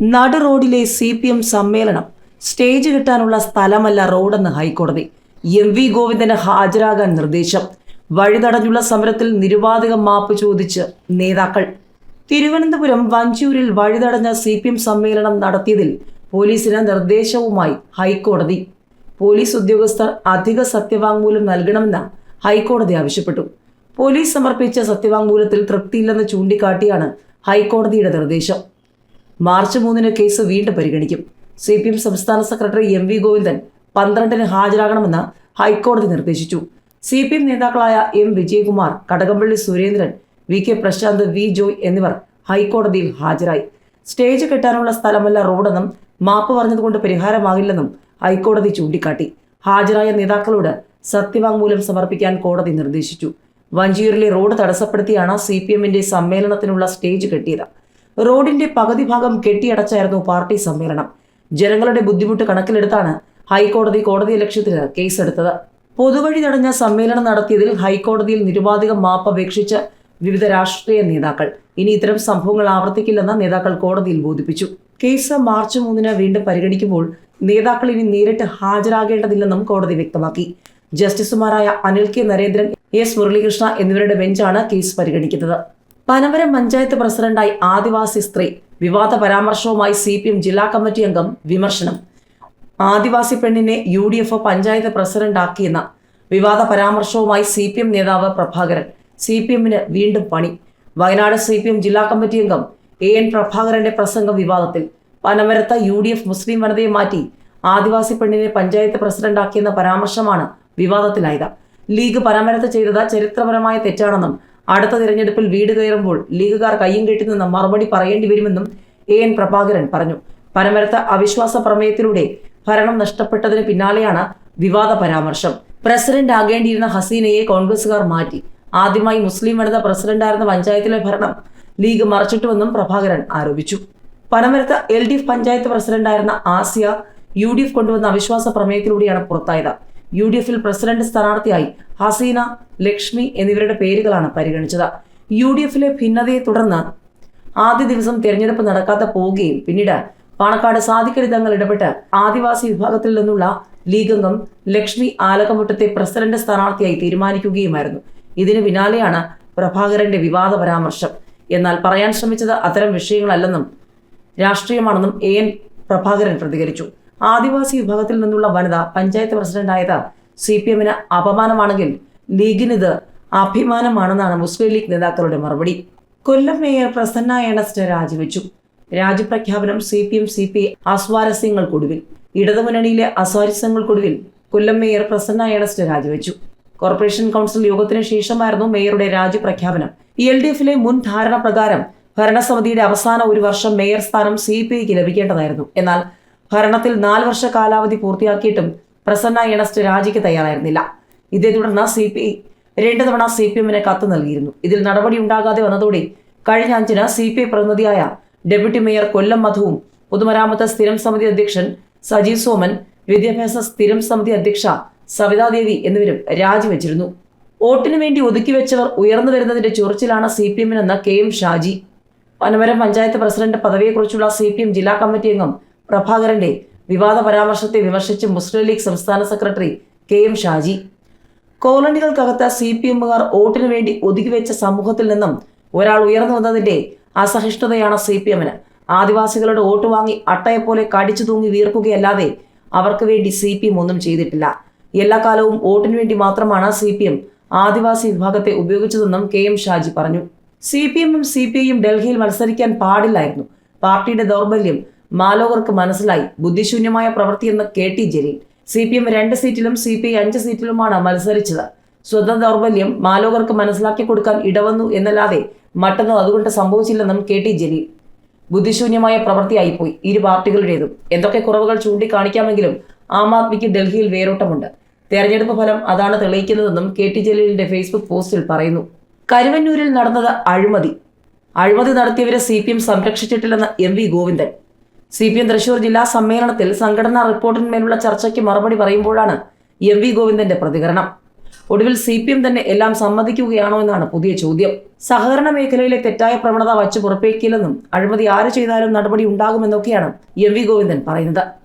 നടു റോഡിലെ C P M സമ്മേളനം സ്റ്റേജ് കിട്ടാനുള്ള സ്ഥലമല്ല റോഡെന്ന് ഹൈക്കോടതി. എം വി ഗോവിന്ദന് ഹാജരാകാൻ നിർദ്ദേശം. വഴിതടഞ്ഞുള്ള സമരത്തിൽ നിരുപാധികം മാപ്പ് ചോദിച്ച് നേതാക്കൾ. തിരുവനന്തപുരം വഞ്ചൂരിൽ വഴിതടഞ്ഞ സി പി എം സമ്മേളനം നടത്തിയതിൽ പോലീസിന് നിർദ്ദേശവുമായി ഹൈക്കോടതി. പോലീസ് ഉദ്യോഗസ്ഥർ അധിക സത്യവാങ്മൂലം നൽകണമെന്ന് ഹൈക്കോടതി ആവശ്യപ്പെട്ടു. പോലീസ് സമർപ്പിച്ച സത്യവാങ്മൂലത്തിൽ തൃപ്തിയില്ലെന്ന് ചൂണ്ടിക്കാട്ടിയാണ് ഹൈക്കോടതിയുടെ നിർദ്ദേശം. മാർച്ച് മൂന്നിന് കേസ് വീണ്ടും പരിഗണിക്കും. സി പി എം സംസ്ഥാന സെക്രട്ടറി എം വി ഗോവിന്ദൻ പന്ത്രണ്ടിന് ഹാജരാകണമെന്ന് ഹൈക്കോടതി നിർദ്ദേശിച്ചു. സി പി എം നേതാക്കളായ M Vijayakumar Kadakampally Surendran V K Prashanth V Joy എന്നിവർ ഹൈക്കോടതിയിൽ ഹാജരായി. സ്റ്റേജ് കെട്ടാനുള്ള സ്ഥലമല്ല റോഡെന്നും മാപ്പ് പറഞ്ഞതുകൊണ്ട് പരിഹാരമാകില്ലെന്നും ഹൈക്കോടതി ചൂണ്ടിക്കാട്ടി. ഹാജരായ നേതാക്കളോട് സത്യവാങ്മൂലം സമർപ്പിക്കാൻ കോടതി നിർദ്ദേശിച്ചു. വഞ്ചിയൂരിലെ റോഡ് തടസ്സപ്പെടുത്തിയാണ് സി പി എമ്മിന്റെ സമ്മേളനത്തിനുള്ള സ്റ്റേജ് കെട്ടിയത്. റോഡിന്റെ പകുതി ഭാഗം കെട്ടിയടച്ചായിരുന്നു പാർട്ടി സമ്മേളനം. ജനങ്ങളുടെ ബുദ്ധിമുട്ട് കണക്കിലെടുത്താണ് ഹൈക്കോടതി കോടതി ലക്ഷ്യത്തിന് കേസെടുത്തത്. പൊതുവഴി തടഞ്ഞ സമ്മേളനം നടത്തിയതിൽ ഹൈക്കോടതിയിൽ നിരുപാധികം മാപ്പ് അപേക്ഷിച്ച് വിവിധ രാഷ്ട്രീയ നേതാക്കൾ. ഇനി ഇത്തരം സംഭവങ്ങൾ ആവർത്തിക്കില്ലെന്ന് നേതാക്കൾ കോടതിയിൽ ബോധിപ്പിച്ചു. കേസ് മാർച്ച് മൂന്നിന് വീണ്ടും പരിഗണിക്കുമ്പോൾ നേതാക്കൾ ഇനി നേരിട്ട് ഹാജരാകേണ്ടതില്ലെന്നും കോടതി വ്യക്തമാക്കി. ജസ്റ്റിസുമാരായ അനിൽ കെ നരേന്ദ്രൻ എസ് മുരളീകൃഷ്ണ എന്നിവരുടെ ബെഞ്ചാണ് കേസ് പരിഗണിക്കുന്നത്. പനമരം പഞ്ചായത്ത് പ്രസിഡന്റായി ആദിവാസി സ്ത്രീ. വിവാദ പരാമർശവുമായി സി പി എം ജില്ലാ കമ്മിറ്റി അംഗം വിമർശനം. ആദിവാസി പെണ്ണിനെ യു ഡി എഫ് പഞ്ചായത്ത് പ്രസിഡന്റാക്കിയെന്ന വിവാദ പരാമർശവുമായി സി പി എം നേതാവ് പ്രഭാകരൻ. സി പി എമ്മിന് വീണ്ടും പണി. വയനാട് സി പി എം ജില്ലാ കമ്മിറ്റി അംഗം എ എൻ പ്രഭാകരന്റെ പ്രസംഗം വിവാദത്തിൽ പനമരത്ത യു ഡി എഫ് മുസ്ലിം വനിതയെ മാറ്റി ആദിവാസി പെണ്ണിനെ പഞ്ചായത്ത് പ്രസിഡന്റാക്കിയെന്ന പരാമർശമാണ് വിവാദത്തിലായത്. ലീഗ് പനമരത്ത് ചെയ്തത് ചരിത്രപരമായ തെറ്റാണെന്നും അടുത്ത തിരഞ്ഞെടുപ്പിൽ വീട് കയറുമ്പോൾ ലീഗുകാർ കയ്യും കെട്ടി നിന്ന് മറുപടി പറയേണ്ടി വരുമെന്നും എ എൻ പ്രഭാകരൻ പറഞ്ഞു. പനമരത്ത് അവിശ്വാസ പ്രമേയത്തിലൂടെ ഭരണം നഷ്ടപ്പെട്ടതിന് പിന്നാലെയാണ് വിവാദ പരാമർശം. പ്രസിഡന്റ് ആകേണ്ടിയിരുന്ന ഹസീനയെ കോൺഗ്രസുകാർ മാറ്റി. ആദ്യമായി മുസ്ലിം വനിത പ്രസിഡന്റായിരുന്ന പഞ്ചായത്തിലെ ഭരണം ലീഗ് മറച്ചിട്ടുവെന്നും പ്രഭാകരൻ ആരോപിച്ചു. പനമരത്ത് എൽ ഡി എഫ് പഞ്ചായത്ത് പ്രസിഡന്റായിരുന്ന ആസിയ യു ഡി എഫ് കൊണ്ടുവന്ന അവിശ്വാസ പ്രമേയത്തിലൂടെയാണ് പുറത്തായത്. യു ഡി എഫിൽ പ്രസിഡന്റ് സ്ഥാനാർത്ഥിയായി ഹസീന ലക്ഷ്മി എന്നിവരുടെ പേരുകളാണ് പരിഗണിച്ചത്. യു ഡി എഫിലെ ഭിന്നതയെ തുടർന്ന് ആദ്യ ദിവസം തിരഞ്ഞെടുപ്പ് നടക്കാതെ പോവുകയും പിന്നീട് പാണക്കാട് സാധിക്കരി തങ്ങൾ ഇടപെട്ട് ആദിവാസി വിഭാഗത്തിൽ നിന്നുള്ള ലീഗ് അംഗം ലക്ഷ്മി ആലക്കമുട്ടത്തെ പ്രസിഡന്റ് സ്ഥാനാർത്ഥിയായി തീരുമാനിക്കുകയുമായിരുന്നു. ഇതിന് പിന്നാലെയാണ് പ്രഭാകരന്റെ വിവാദ പരാമർശം. എന്നാൽ പറയാൻ ശ്രമിച്ചത് അത്തരം വിഷയങ്ങളല്ലെന്നും രാഷ്ട്രീയമാണെന്നും എ എൻ പ്രഭാകരൻ പ്രതികരിച്ചു. ആദിവാസി വിഭാഗത്തിൽ നിന്നുള്ള വനിത പഞ്ചായത്ത് പ്രസിഡന്റായത് സി പി എമ്മിന് അപമാനമാണെങ്കിൽ ലീഗിനിത് അഭിമാനമാണെന്നാണ് മുസ്ലിം ലീഗ് നേതാക്കളുടെ മറുപടി. കൊല്ലം മേയർ പ്രസന്ന ഏണസ്റ്റ് രാജിവെച്ചു. രാജ്യപ്രഖ്യാപനം C P M C P അസ്വാരസ്യങ്ങൾക്കൊടുവിൽ ഇടതുമുന്നണിയിലെ അസ്വാരസ്യങ്ങൾക്കൊടുവിൽ കൊല്ലം മേയർ പ്രസന്ന ഏണസ്റ്റ് രാജിവെച്ചു. കോർപ്പറേഷൻ കൗൺസിൽ യോഗത്തിന് ശേഷമായിരുന്നു മേയറുടെ രാജ്യപ്രഖ്യാപനം. എൽ ഡി എഫിലെ മുൻ ധാരണ പ്രകാരം ഭരണസമിതിയുടെ അവസാന ഒരു വർഷം മേയർ സ്ഥാനം സി പി ഐക്ക് ലഭിക്കേണ്ടതായിരുന്നു. എന്നാൽ ഭരണത്തിൽ നാല് വർഷ കാലാവധി പൂർത്തിയാക്കിയിട്ടും പ്രസന്ന ഇണസ്റ്റ് രാജിക്ക് തയ്യാറായിരുന്നില്ല. ഇതേ തുടർന്ന് സി പി രണ്ട് തവണ സി പി എമ്മിന് കത്ത് നൽകിയിരുന്നു. ഇതിൽ നടപടി ഉണ്ടാകാതെ വന്നതോടെ കഴിഞ്ഞ അഞ്ചിന് സി പി ഐ പ്രതിനിധിയായ ഡെപ്യൂട്ടി മേയർ കൊല്ലം മധുവും പൊതുമരാമത്ത് സ്ഥിരം സമിതി അധ്യക്ഷൻ സജീവ് സോമൻ വിദ്യാഭ്യാസ സ്ഥിരം സമിതി അധ്യക്ഷ സവിതാദേവി എന്നിവരും രാജിവെച്ചിരുന്നു. വോട്ടിനു വേണ്ടി ഒതുക്കി വെച്ചവർ ഉയർന്നു വരുന്നതിന്റെ ചൊറിച്ചിലാണ് C P എമ്മിനെന്ന് K M Shaji. Panamaram panchayat president പദവിയെക്കുറിച്ചുള്ള C P M ജില്ലാ കമ്മിറ്റി അംഗം പ്രഭാകരന്റെ വിവാദ പരാമർശത്തെ വിമർശിച്ച് മുസ്ലിം ലീഗ് സംസ്ഥാന സെക്രട്ടറി കെ എം ഷാജി. കോളനികൾക്കകത്ത് സി പി എമ്മുകാർ വോട്ടിനു വേണ്ടി ഒതുക്കിവെച്ച സമൂഹത്തിൽ നിന്നും ഒരാൾ ഉയർന്നു വന്നതിന്റെ അസഹിഷ്ണുതയാണ് സി പി എമ്മിന് ആദിവാസികളുടെ വോട്ട് വാങ്ങി അട്ടയെപ്പോലെ കടിച്ചു തൂങ്ങി വീർക്കുകയല്ലാതെ അവർക്ക് വേണ്ടി സി പി എം ഒന്നും ചെയ്തിട്ടില്ല. എല്ലാ കാലവും വോട്ടിനു വേണ്ടി മാത്രമാണ് സി പി എം ആദിവാസി വിഭാഗത്തെ ഉപയോഗിച്ചതെന്നും കെ എം ഷാജി പറഞ്ഞു. സി പി എമ്മും സി പി ഐയും ഡൽഹിയിൽ മത്സരിക്കാൻ പാടില്ലായിരുന്നു. പാർട്ടിയുടെ ദൗർബല്യം മാലോകർക്ക് മനസ്സിലായി ബുദ്ധിശൂന്യമായ പ്രവൃത്തിയെന്ന് K T Jaleel. C P M രണ്ട് സീറ്റിലും സി പി ഐ അഞ്ച് സീറ്റിലുമാണ് മത്സരിച്ചത്. സ്വന്തം ദൗർബല്യം മാലോകർക്ക് മനസ്സിലാക്കി കൊടുക്കാൻ ഇടവന്നു എന്നല്ലാതെ മറ്റൊന്നും അതുകൊണ്ട് സംഭവിച്ചില്ലെന്നും കെ ടി ജലീൽ. ബുദ്ധിശൂന്യമായ പ്രവൃത്തിയായിപ്പോയി ഇരു പാർട്ടികളുടേതും. എന്തൊക്കെ കുറവുകൾ ചൂണ്ടിക്കാണിക്കാമെങ്കിലും ആം ആദ്മിക്ക് ഡൽഹിയിൽ വേരോട്ടമുണ്ട്. തെരഞ്ഞെടുപ്പ് ഫലം അതാണ് തെളിയിക്കുന്നതെന്നും കെ ടി ജലീലിന്റെ ഫേസ്ബുക്ക് പോസ്റ്റിൽ പറയുന്നു. കരുവന്നൂരിൽ നടന്നത് അഴിമതി. അഴിമതി നടത്തിയവരെ C P M സംരക്ഷിച്ചിട്ടില്ലെന്ന് M V Govindan. C P M Thrissur ജില്ലാ സമ്മേളനത്തിൽ സംഘടനാ റിപ്പോർട്ടിന്മേലുള്ള ചർച്ചയ്ക്ക് മറുപടി പറയുമ്പോഴാണ് എം വി ഗോവിന്ദന്റെ പ്രതികരണം. ഒടുവിൽ സി പി എം തന്നെ എല്ലാം സമ്മതിക്കുകയാണോ എന്നാണ് പുതിയ ചോദ്യം. സഹകരണ മേഖലയിലെ തെറ്റായ പ്രവണത വച്ചു പുറപ്പേക്കില്ലെന്നും അഴിമതി ആര് ചെയ്താലും നടപടി ഉണ്ടാകുമെന്നൊക്കെയാണ് എം വി ഗോവിന്ദൻ പറയുന്നത്.